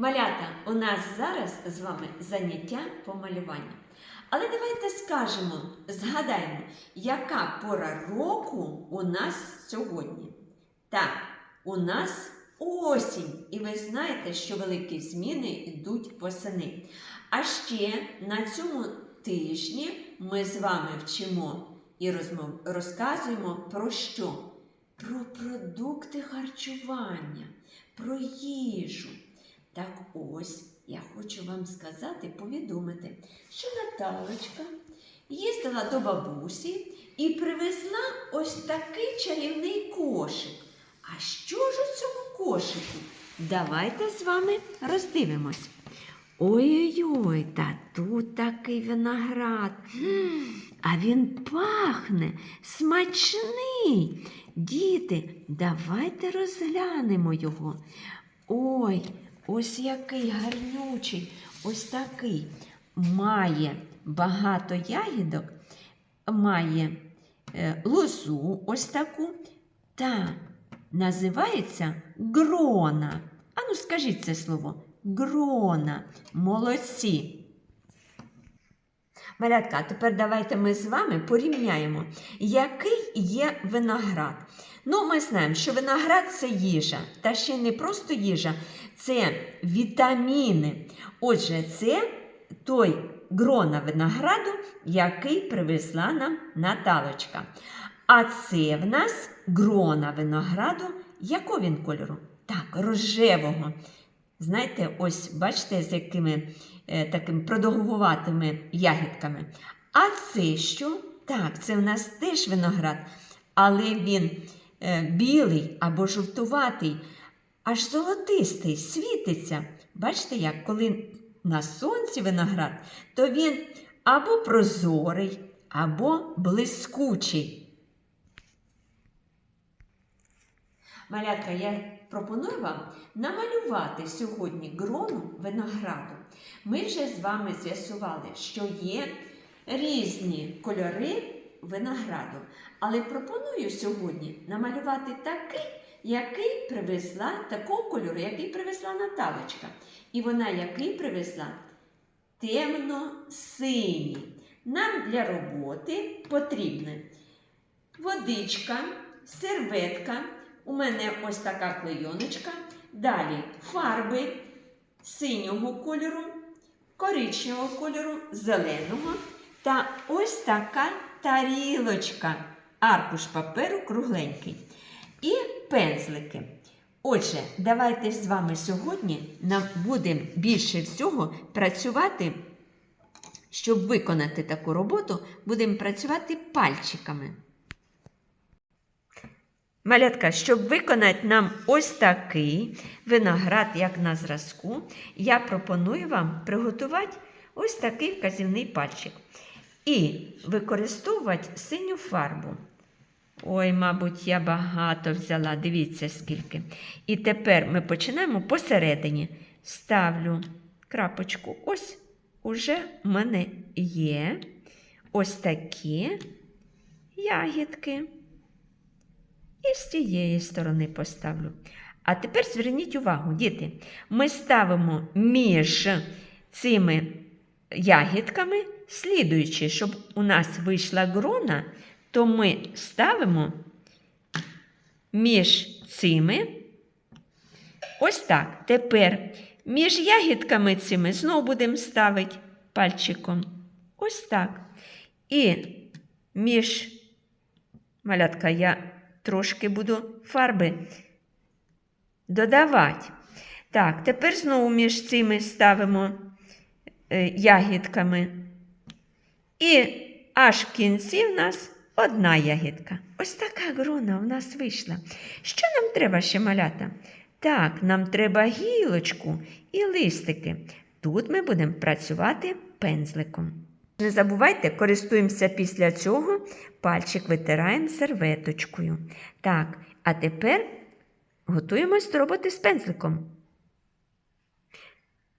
Малята, у нас зараз з вами заняття по малюванню. Але давайте скажемо, згадаємо, яка пора року у нас сьогодні. Так, у нас осінь, і ви знаєте, що великі зміни йдуть восени. А ще на цьому тижні ми з вами вчимо і розказуємо про що? Про продукти харчування, про їжу. Так ось я хочу вам сказати, повідомити, що Наталочка їздила до бабусі і привезла ось такий чарівний кошик. А що ж у цьому кошику? Давайте з вами роздивимось. Ой-ой-ой, та тут такий виноград. А він пахне смачний. Діти, давайте розглянемо його. Ой, ось який гарнючий, ось такий. Має багато ягідок, має е, лозу ось таку та називається грона. Ану, скажіть це слово. Грона. Молодці. Малятка, тепер давайте ми з вами порівняємо, який є виноград. Ну, ми знаємо, що виноград це їжа, та ще не просто їжа, це вітаміни. Отже, це той грона винограду, який привезла нам Наталочка. А це в нас грона винограду, якого він кольору? Так, рожевого. Знаєте, ось бачите, з якими е, такими продовгуватими ягідками. А це що? Так, це в нас теж виноград, але він білий або жовтуватий, аж золотистий, світиться. Бачите, як коли на сонці виноград, то він або прозорий, або блискучий. Малятка, я пропоную вам намалювати сьогодні грону винограду. Ми вже з вами з'ясували, що є різні кольори винограду. Але пропоную сьогодні намалювати такий, який привезла, такого кольору, який привезла Наталочка. І вона який привезла? Темно-синій. Нам для роботи потрібна водичка, серветка. У мене ось така клейоночка. Далі фарби синього кольору, коричневого кольору, зеленого. Та ось така тарілочка, аркуш паперу кругленький. І пензлики. Отже, давайте з вами сьогодні будемо більше всього працювати, щоб виконати таку роботу, будемо працювати пальчиками. Малятка, щоб виконати нам ось такий виноград, як на зразку, я пропоную вам приготувати ось такий вказівний пальчик. І використовувати синю фарбу. Ой, мабуть, я багато взяла, дивіться скільки. І тепер ми починаємо посередині. Ставлю крапочку. Ось уже в мене є ось такі ягідки. І з цієї сторони поставлю. А тепер зверніть увагу, діти, ми ставимо між цими ягідками, слідуючи, щоб у нас вийшла грона, то ми ставимо між цими. Ось так. Тепер між ягідками цими знову будемо ставити пальчиком. Ось так. І між малятка я трошки буду фарби додавати. Так, тепер знову між цими ставимо е, ягідками. І аж в кінці в нас одна ягідка. Ось така грона в нас вийшла. Що нам треба ще малята? Так, нам треба гілочку і листики. Тут ми будемо працювати пензликом. Не забувайте, користуємося після цього, пальчик витираємо серветочкою. Так, а тепер готуємось до з пензликом.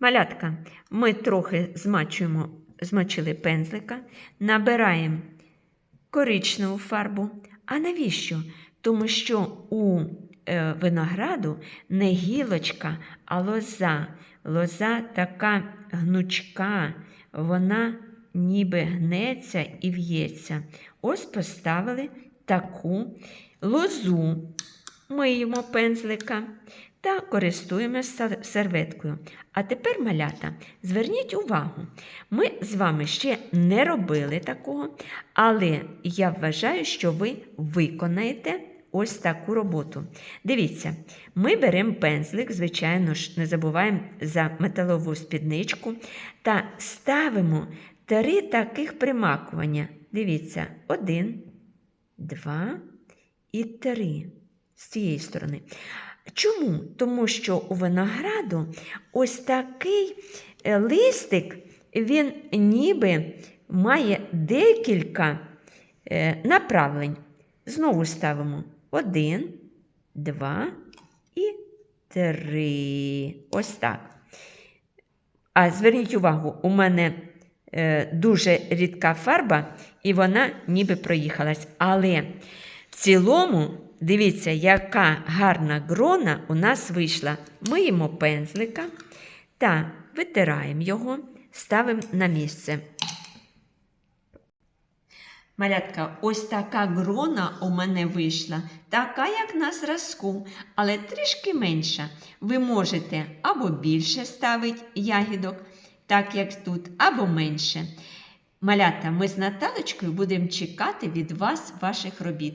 Малятка, ми трохи змачуємо, змочили пензлика, набираємо коричневу фарбу. А навіщо? Тому що у е, винограду не гілочка, а лоза. Лоза така гнучка, вона ніби гнеться і в'ється. Ось поставили таку лозу, миємо пензлика та користуємося серветкою. А тепер, малята, зверніть увагу, ми з вами ще не робили такого, але я вважаю, що ви виконаєте ось таку роботу. Дивіться, ми беремо пензлик, звичайно ж, не забуваємо за металову спідничку та ставимо три таких примакування. Дивіться, один, два і три з цієї сторони. Чому? Тому що у винограду ось такий е, листик, він ніби має декілька е, направлень. Знову ставимо один, два і три. Ось так. А зверніть увагу, у мене е, дуже рідка фарба, і вона ніби проїхалась. Але цілому, дивіться, яка гарна грона у нас вийшла. Миємо пензлика та витираємо його, ставимо на місце. Малятка, ось така грона у мене вийшла, така, як на зразку, але трішки менша. Ви можете або більше ставити ягідок, так як тут, або менше. Малята, ми з Наталочкою будемо чекати від вас ваших робіт.